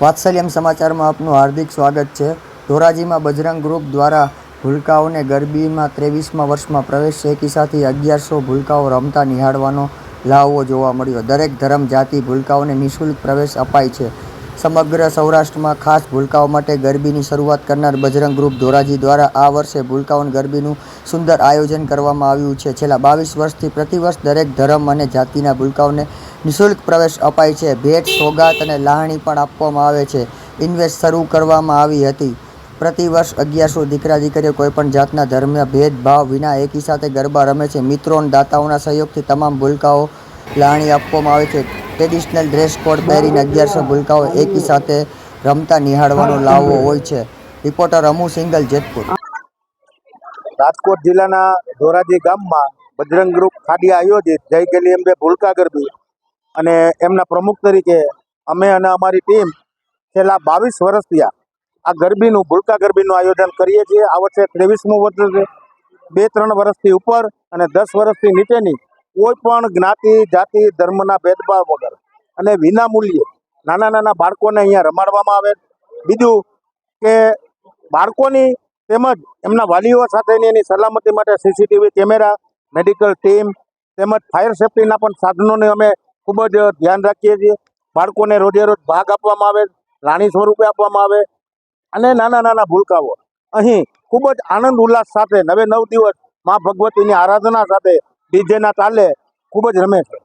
વાત્સલ્યમ સમાચારમાં આપનું હાર્દિક સ્વાગત છે. ધોરાજીમાં બજરંગ ગ્રુપ દ્વારા ભૂલકાઓને ગરબીમાં ત્રેવીસમાં વર્ષમાં પ્રવેશ એકી સાથે અગિયારસો ભૂલકાઓ રમતા નિહાળવાનો લાહવો જોવા મળ્યો. દરેક ધર્મ, જાતિ, ભૂલકાઓને નિઃશુલ્ક પ્રવેશ અપાય છે. સમગ્ર સૌરાષ્ટ્રમાં ખાસ ભૂલકાઓ માટે ગરબીની શરૂઆત કરનાર બજરંગ ગ્રુપ ધોરાજી દ્વારા આ વર્ષે ભૂલકાઓને ગરબીનું સુંદર આયોજન કરવામાં આવ્યું છે. છેલ્લા બાવીસ વર્ષથી પ્રતિવર્ષ દરેક ધર્મ અને જાતિના ભૂલકાઓને નિઃશુલ્ક પ્રવેશ અપાય છે. ભેટ, સોગાત અને લાહણી પણ આપવામાં આવે છે. ઇન્વેસ્ટ શરૂ કરવામાં આવી હતી. પ્રતિવર્ષ અગિયારસો દીકરા દીકરીઓ કોઈપણ જાતના ધર્મ ભેદભાવ વિના એકી સાથે ગરબા રમે છે. મિત્રો અને દાતાઓના સહયોગથી તમામ ભૂલકાઓ લાણી આપવામાં આવે છે. ટ્રેડિશનલ ડ્રેસ કોડ પહેરીને અગિયારસો ભૂલકાઓ એકી સાથે રમતા નિહાળવાનો લાવો હોય છે. રિપોર્ટર અમુ સિંગલ, જેતપુર. રાજકોટ જિલ્લાના ધોરાજી ગામમાં બજરંગ ગ્રુપ ખાડી આયોજિત. જય ગેલી અંબે ભૂલકા ગરબી. અને એમના પ્રમુખ તરીકે અમે અને અમારી ટીમ છેલ્લા બાવીસ વર્ષથી આ ગરબીનું, ભૂલકા ગરબીનું આયોજન કરીએ છીએ. આ વર્ષે ત્રેવીસમું વર્ષ છે. બે, ત્રણ વર્ષથી ઉપર અને દસ વર્ષથી નીચેની કોઈ પણ જ્ઞાતિ, જાતિ, ધર્મના ભેદભાવ વગર અને વિના મૂલ્યે નાના નાના બાળકોને અહીંયા રમાડવામાં આવે. બીજું કે બાળકોની તેમજ એમના વાલીઓ સાથેની એની સલામતી માટે સીસીટીવી કેમેરા, મેડિકલ ટીમ તેમજ ફાયર સેફટીના પણ સાધનોને અમે ખૂબ જ ધ્યાન રાખીએ છીએ. બાળકોને રોજે રોજ ભાગ આપવામાં આવે, રાણી સ્વરૂપે આપવામાં આવે અને નાના નાના ભૂલકાઓ. અહીં ખૂબ જ આનંદ, ઉલ્લાસ સાથે નવે નવ દિવસ મા ભગવતીની આરાધના સાથે ડીજેના તાલે ખૂબ જ રમે છે.